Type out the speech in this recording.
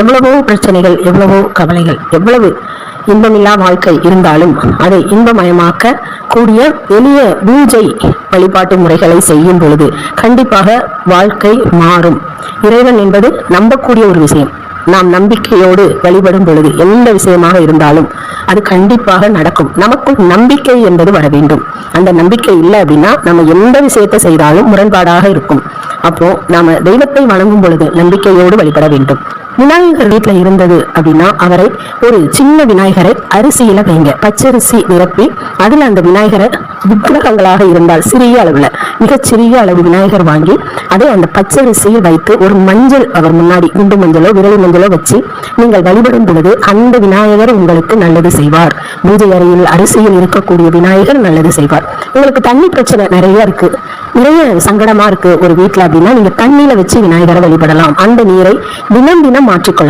எவ்வளவோ பிரச்சனைகள் எவ்வளவோ கவலைகள் எவ்வளவு இன்பமில்லா வாழ்க்கை இருந்தாலும் அதை இன்பமயமாக்க கூடிய எளிய பூஜை வழிபாட்டு முறைகளை செய்யும் பொழுது கண்டிப்பாக வாழ்க்கை மாறும். இறைவன் என்பது நம்பக்கூடிய ஒரு விஷயம். நாம் நம்பிக்கையோடு வழிபடும் பொழுது எந்த விஷயமாக இருந்தாலும் அது கண்டிப்பாக நடக்கும். நமக்குள் நம்பிக்கை என்பது வர வேண்டும். அந்த நம்பிக்கை இல்லை அப்படின்னா நம்ம எந்த விஷயத்தை செய்தாலும் முரண்பாடாக இருக்கும். அப்போ நாம தெய்வத்தை வணங்கும் பொழுது நம்பிக்கையோடு வழிபட வேண்டும். விநாயகர் வீட்டில் இருந்தது அப்படின்னா அவரை ஒரு சின்ன விநாயகரை அரிசியில வைங்க. பச்சரிசி நிரப்பி அதில் அந்த விநாயகரை விக்கிரகங்களாக இருந்தால் சிறிய அளவுல மிகச்சிறிய அளவு விநாயகர் வாங்கி அதை அந்த பச்சரிசியில் வைத்து ஒரு மஞ்சள் அவர் முன்னாடி குண்டு மஞ்சளோ விரலி மஞ்சளோ வச்சு நீங்கள் வழிபடும் பொழுது அந்த விநாயகர் உங்களுக்கு நல்லது செய்வார். பூஜை அறையில் அரிசியில் இருக்கக்கூடிய விநாயகர் நல்லது செய்வார். உங்களுக்கு தண்ணி பிரச்சனை நிறைய இருக்கு. நிறைய சங்கடமா இருக்கு ஒரு வீட்டில் அப்படின்னா நீங்க தண்ணியில வச்சு விநாயகரை வழிபடலாம். அந்த நீரை தினம் தினம் மாற்றிக்கொள்ளலாம்